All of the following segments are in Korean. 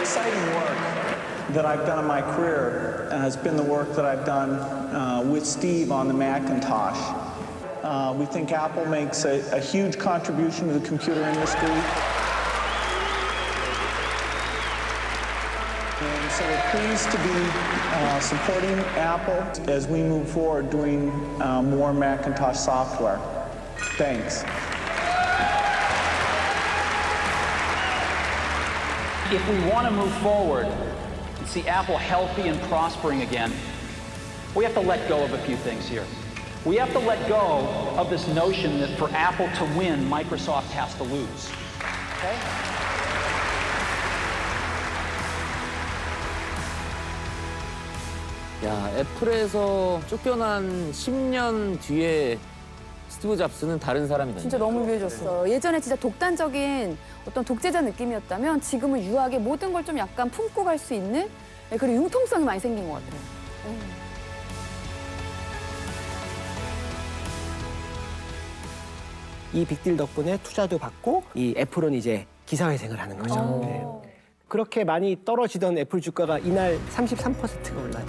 exciting work that I've done in my career has been the work that I've done uh, with Steve on the Macintosh. Uh, we think Apple makes a, a huge contribution to the computer industry. And so we're pleased to be uh, supporting Apple as we move forward doing uh, more Macintosh software. Thanks. If we want to move forward and see Apple healthy and prospering again, we have to let go of a few things here. We have to let go of this notion that for Apple to win, Microsoft has to lose. Okay? 야, 애플에서 쫓겨난 10년 뒤에 스티브 잡스는 다른 사람이다. 진짜 너무 유해졌어. 예전에 진짜 독단적인 어떤 독재자 느낌이었다면 지금은 유하게 모든 걸 좀 약간 품고 갈 수 있는 네, 그리고 융통성이 많이 생긴 것 같아요. 이 빅딜 덕분에 투자도 받고 이 애플은 이제 기사회생을 하는 거죠. 네. 그렇게 많이 떨어지던 애플 주가가 이날 33%가 올라요.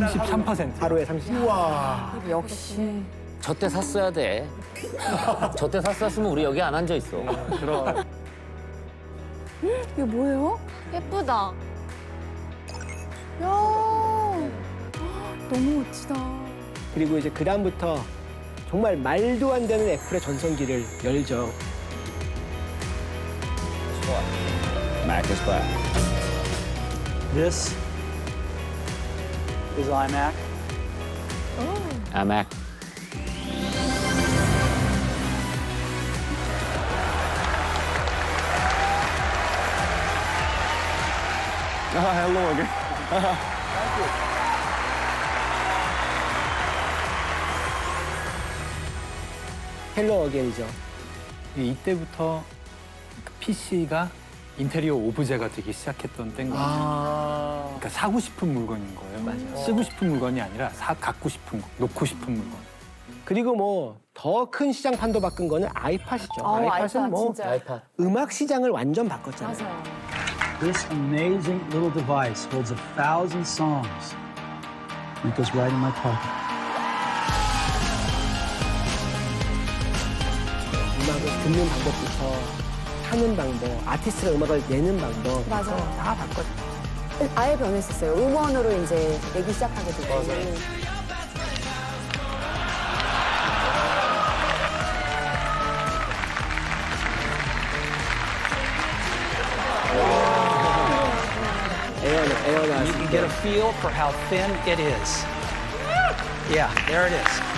33%. 하루에 30. 역시. 저 때 샀어야 돼. 저 때 샀었으면 우리 여기 안 앉아 있어. 이게 뭐예요? 예쁘다. 야 너무 멋지다. 그리고 이제 그 다음부터 정말 말도 안 되는 애플의 전성기를 열죠. Mac is back. This is iMac. 아, Mac. hello again. 헬로 어게인이죠. 이때부터 PC가 인테리어 오브제가 되기 시작했던 때인 거죠. 그러니까 사고 싶은 물건인 거예요. 쓰고 싶은 물건이 아니라 사, 갖고 싶은 거, 놓고 싶은 물건. 그리고 뭐 더 큰 시장 판도 바꾼 거는 아이팟이죠. 아이팟은 아이팟 뭐 진짜. 아이팟. 음악 시장을 완전 바꿨잖아요. 맞아요. This amazing little device holds a thousand songs. It goes right in my pocket. 음악을 듣는 방법부터 하는 방법, 아티스트가 음악을 내는 방법 맞아요. 다 바꿨죠. 아예 변했었어요. 음원으로 이제 내기 시작하게 되고. 에어나, 에어나. You can get a feel for how thin it is. Yeah, there it is.